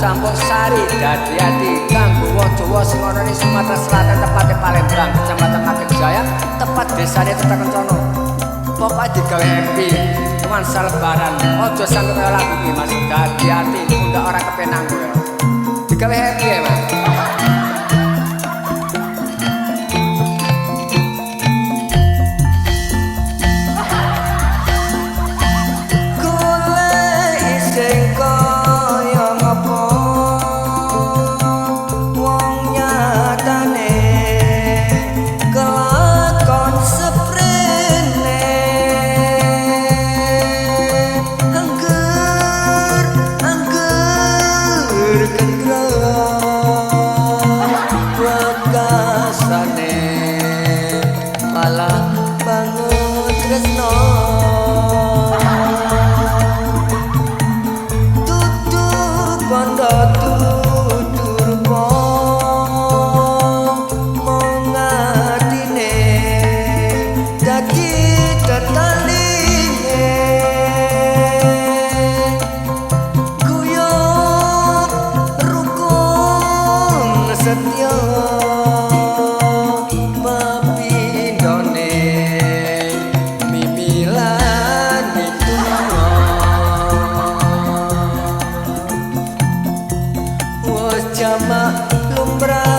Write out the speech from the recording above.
campur sari. Dadi ati kanggo wong Jawa sing ana ning Sumatera Selatan tepate Palembang kecamatan Makin Jaya tepat desane Tetekencono pokoknya digawe happy nuansa lebaran. Ojo sampe kaya lagu iki mas. Dadi ati ora kepenang kowe. Digawe happy ya mas malah bangun rukun setya mapindone mimilan mituwa wis jamak lumrah